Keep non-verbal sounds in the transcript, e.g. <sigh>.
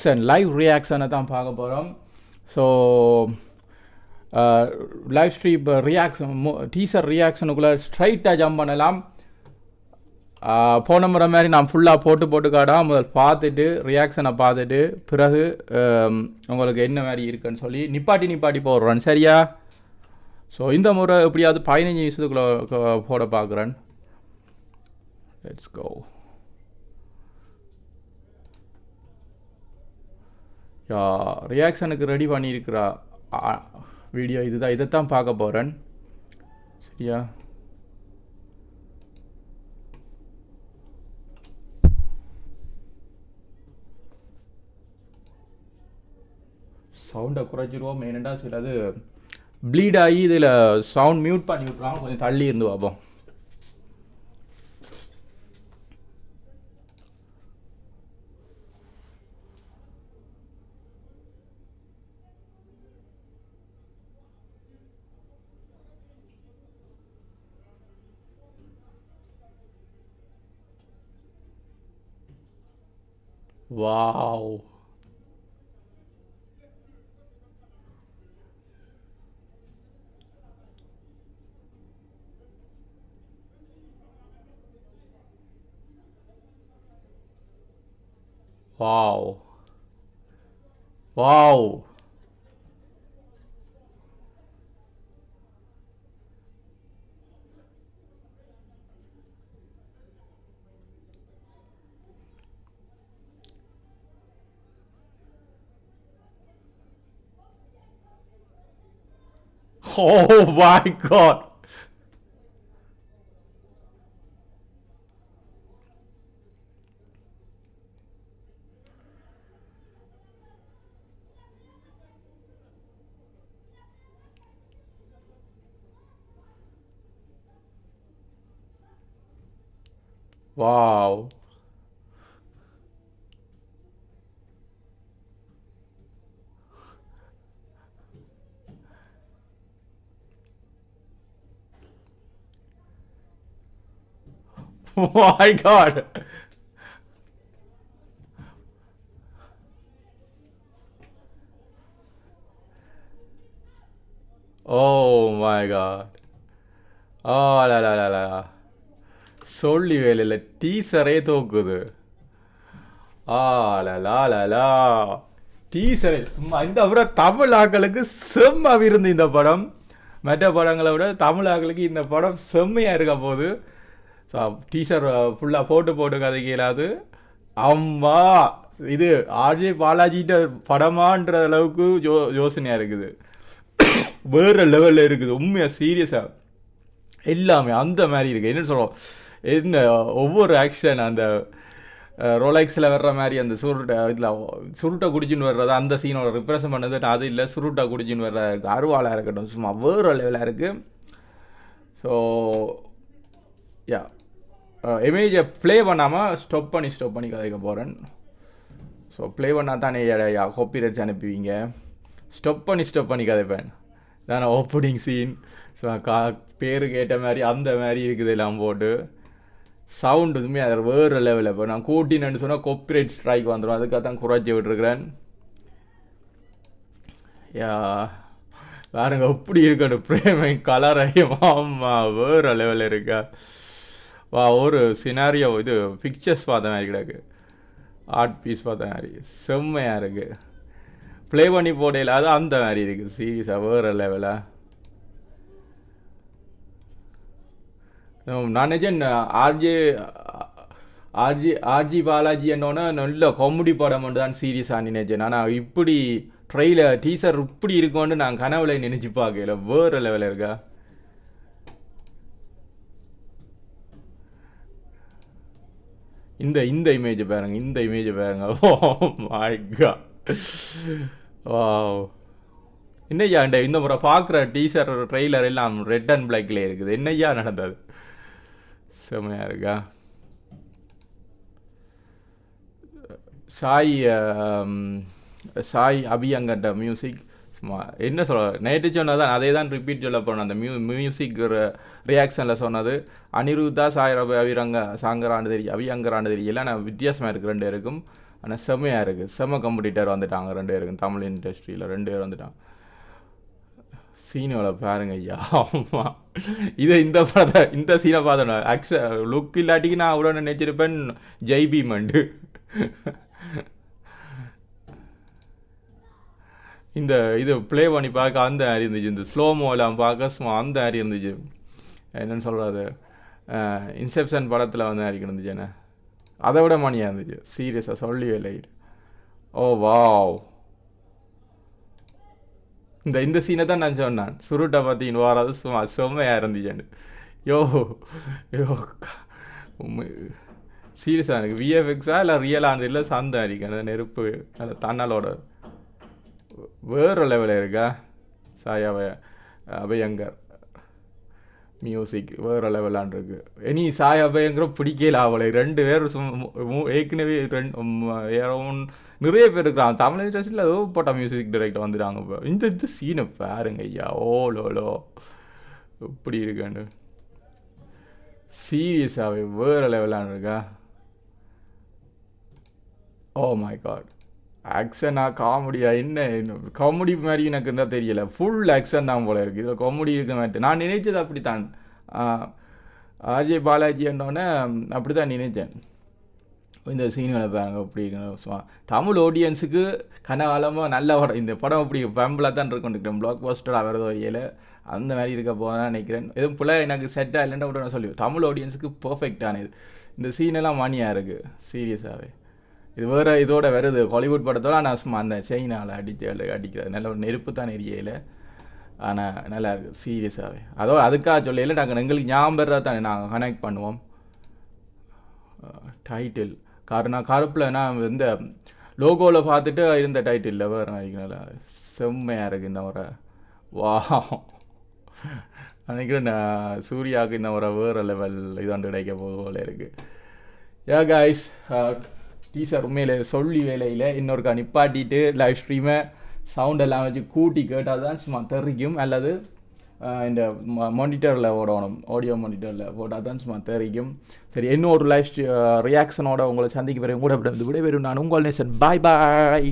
Reaction live ரியாக்ஷனை தான் பார்க்க போகிறோம் so live stream reaction teaser ரியாக்ஷனுக்குள்ளே ஸ்ட்ரைட்டாக ஜம்ப் பண்ணலாம். போன முறை மாதிரி நான் ஃபுல்லாக போட்டு போட்டு காடா முதல் பார்த்துட்டு ரியாக்ஷனை பார்த்துட்டு பிறகு um, உங்களுக்கு என்ன மாதிரி இருக்குன்னு சொல்லி நிப்பாட்டி நிப்பாட்டி போடுறேன். சரியா? ஸோ இந்த முறை எப்படியாவது பதினஞ்சு நிமிஷத்துக்குள்ளே போட பார்க்குறேன். லெட்ஸ் கோ ரியாக்ஷனுக்கு ரெடி பண்ணியிருக்கிறா. வீடியோ இதுதான் இதைத்தான் பார்க்க போகிறேன் சரியா? சவுண்டை குறைச்சிருவோம். ஏனெண்டா சிலது ப்ளீட் ஆகி இதில் சவுண்ட் மியூட் பண்ணி விட்றாங்க கொஞ்சம் தள்ளி இருந்து பார்ப்போம். Wow wow wow Oh my god. Wow. <laughs> my god. Oh my god. Oh la la la la. சொல்லி வேலையில் டீசரே தோக்குது ஆ லலா லா டீசரே சும்மா இந்த விட தமிழ் ஆக்களுக்கு செம்ம விருந்து இந்த படம் மற்ற படங்களை விட தமிழ் ஆக்களுக்கு இந்த படம் செம்மையாக இருக்க போகுது ஸோ டீசர் ஃபுல்லாக போட்டு போட்டு கதைக்கு அம்மா! இது ஆர்ஜே பாலாஜிட்ட படமான்ற அளவுக்கு யோ யோசனையாக இருக்குது. வேறு லெவலில் இருக்குது. உண்மையாக சீரியஸாக எல்லாமே அந்த மாதிரி இருக்குது என்னன்னு சொல்கிறோம் என்ன ஒவ்வொரு ஆக்ஷன் அந்த ரோலெக்ஸில் வர்ற மாதிரி அந்த சுருட்டை இதில் சுருட்டை குடிச்சின்னு வர்றது அந்த சீனோட ரிப்ரசன்ட் பண்ணது அது இல்லை. சுருட்டை குடிச்சின்னு வர்றது அருவாளாக இருக்கட்டும். சும்மா வேறு லெவலாக இருக்குது ஸோ யா இமேஜை ப்ளே பண்ணாமல் ஸ்டாப் பண்ணி ஸ்டாப் பண்ணி கதைக்க போகிறேன் ஸோ ப்ளே பண்ணால் தானே யா ரச்சு அனுப்புவீங்க? ஸ்டாப் பண்ணி ஸ்டாப் பண்ணி கதைப்பேன். தானே ஓப்பனிங் சீன் ஸோ கா பேர் கேட்ட மாதிரி அந்த மாதிரி இருக்குது எல்லாம் போட்டு. சவுண்டு உண்மையாக அது வேறு லெவலில் இப்போ. நான் கூட்டினு சொன்னால் காப்பிரைட் ஸ்ட்ரைக் வந்துடும் அதுக்காக தான் குறைச்சி விட்டுருக்குறேன். யா வேறுங்க எப்படி இருக்கணும் பிரேமை கலரையும் ஆமாம் வேறு லெவலில் இருக்கா? வா ஒரு சினாரியோ இது பிக்சர்ஸ் பார்த்த மாதிரி கிடக்கு. ஆர்ட் பீஸ் பார்த்த மாதிரி. செம்மையாக இருக்குது ப்ளே பண்ணி போடையில் அது அந்த மாதிரி இருக்குது சீரியஸாக வேறு லெவலாக நான் நிஜம் ஆர்ஜே ஆர்ஜி ஆர்ஜி பாலாஜி என்னோன்னா நல்ல காமெடி படம் தான் சீரியஸாக நினைச்சேன். ஆனால் இப்படி ட்ரெயிலர் டீசர் இப்படி இருக்கும்னு நான் கனவுல நினச்சி பார்க்கல. வேறு லெவலில் இருக்கா? இந்த இந்த இமேஜ் பாருங்க இந்த இமேஜை பாருங்க. ஓ மை காட் வாவ் என்னய்யா இந்த முறை பார்க்குற டீசர் ட்ரெய்லர் எல்லாம் ரெட் அண்ட் பிளாக்ல இருக்குது. என்னய்யா நடந்தது? செமையாக இருக்கா? சாய் சாய் அபியங்கண்ட மியூசிக் என்ன சொல்ல நேற்று சொன்னதான் அதே தான் ரிப்பீட் சொல்ல போனோம் அந்த மியூ மியூசிக் ரியாக்ஷனில் சொன்னது அனிருத்தா சாய் அவிரங்க அபிரங்க சாங்கராண்டு தெரிய அபியங்கராண்டு தெரியல நான் வித்தியாசமாக இருக்குது ரெண்டு பேருக்கும். ஆனால் செம்மையாக இருக்குது செம்ம காம்படிட்டர் வந்துட்டாங்க ரெண்டு பேருக்கும் தமிழ் இண்டஸ்ட்ரியில் ரெண்டு பேர் வந்துட்டாங்க. சீனோட பாருங்க ஐயா ஆமா இதை இந்த படத்தை இந்த சீனை பார்த்தேன் ஆக்சுவல் லுக் இல்லாட்டிக்கு நான் அவ்வளோ நினைச்சிருப்பேன் ஜெய்பி இந்த இது ப்ளே பண்ணி பார்க்க அந்த ஆரி இருந்துச்சு. இந்த ஸ்லோமோலாம் பார்க்க சும்மா அந்த ஆரி இருந்துச்சு. என்னென்னு சொல்கிறது இன்செப்ஷன் படத்தில் வந்து மாதிரி இருந்துச்சு என்ன? அதை விட மணியாக இருந்துச்சு. சீரியஸாக சொல்லவே இல்லை. Oh wow. இந்த இந்த சீனை தான் நான் சொன்னேன். சுருட்டை பார்த்தீங்கன்னு வராது சும்மா செம்மையாக இருந்துச்சுன்னு யோ யோ சீரியஸாக எனக்கு விஎஃப்எக்ஸா இல்லை ரியலானது இல்லை சந்தம் இருக்கு அந்த நெருப்பு அந்த தன்னலோட வேறு லெவலில் இருக்கா? சாயா அபயங்கர் மியூசிக் வேறு லெவலான் இருக்கு. இனி சாய் அபயங்கர பிடிக்கல அவளை. ரெண்டு பேர் சும்மா ஏற்கனவே ரெண்டு நிறைய பேர் இருக்கிறாங்க. தமிழ் இண்டஸ்ட்ரியில் ஏதோ போட்ட மியூசிக் டைரக்டர் வந்துட்டாங்க இப்போ. இந்த இந்த சீனை பாருங்க ஐயா. ஓ லோலோ இப்படி இருக்காண்டு சீரியஸாகவே வேறு லெவலான் இருக்கா? ஓ மை காட் ஆக்ஷனா காமெடியா என்ன? காமெடி மாதிரி எனக்கு இருந்தால் தெரியல. ஃபுல் ஆக்ஷன் தான் போல இருக்குது இதில் காமெடி இருக்கிற மாதிரி நான் நினைச்சது அப்படித்தான். அஜய் பாலாஜி என்னோடனே அப்படி தான் நினைத்தேன். இந்த சீன்களை பாருங்க அப்படி சும்மா. தமிழ் ஆடியன்ஸுக்கு கனகாலமாக நல்ல படம். இந்த படம் அப்படி பெம்பிளாக தான் இருக்கும். பிளாக் போஸ்டராக வரது வரையில் அந்த மாதிரி இருக்க போதான் நினைக்கிறேன். எதுவும் பிள்ளை எனக்கு செட்டாக இல்லைன்னா கூட நான் சொல்லி தமிழ் ஆடியன்ஸுக்கு பர்ஃபெக்டான இது இந்த சீனெல்லாம் மணியாக இருக்குது சீரியஸாகவே இது வேறு இதோட வருது. ஹாலிவுட் படத்தோட நான் சும்மா அந்த செயினால் அடிச்சு அடிக்கிறது. நல்ல ஒரு நெருப்பு தான் எரியல. ஆனால் நல்லா இருக்குது சீரியஸாகவே அதோ அதுக்காக சொல்லல நாங்கள் எங்களுக்கு ஞாபகம் தானே. நாங்கள் கனெக்ட் பண்ணுவோம். டைட்டில் காரணம் கருப்பில் நான் இந்த லோகோவில் பார்த்துட்டு இருந்த டைட்டில் வேறு நினைக்கிறேன்ல செம்மையாக இருக்குது இந்த முறை. வா நினைக்கிறேன் நான் சூர்யாவுக்கு இந்த முறை வேறு லெவல் இதாண்டு கிடைக்க போக போல இருக்குது யா காய்ஸ் டீச்சர் உண்மையில் சொல்லி வேலையில் இன்னொருக்கா நிப்பாட்டிட்டு லைவ் ஸ்ட்ரீமை சவுண்ட் எல்லாம் வச்சு கூட்டி கேட்டால் தான் சும்மா தெரிக்கும் அல்லது இந்த மானிட்டரில் ஓடணும். ஆடியோ மானிட்டரில் போட்டால் தான் சும்மா தெரிக்கும் சரி இன்னும் ஒரு ஸ்ட்ரீ ரியாக்ஷனோட உங்களை சந்திக்க பிறகு கூட விட விடைபெறும். நான் உங்கள் நேசன். பாய் பாய்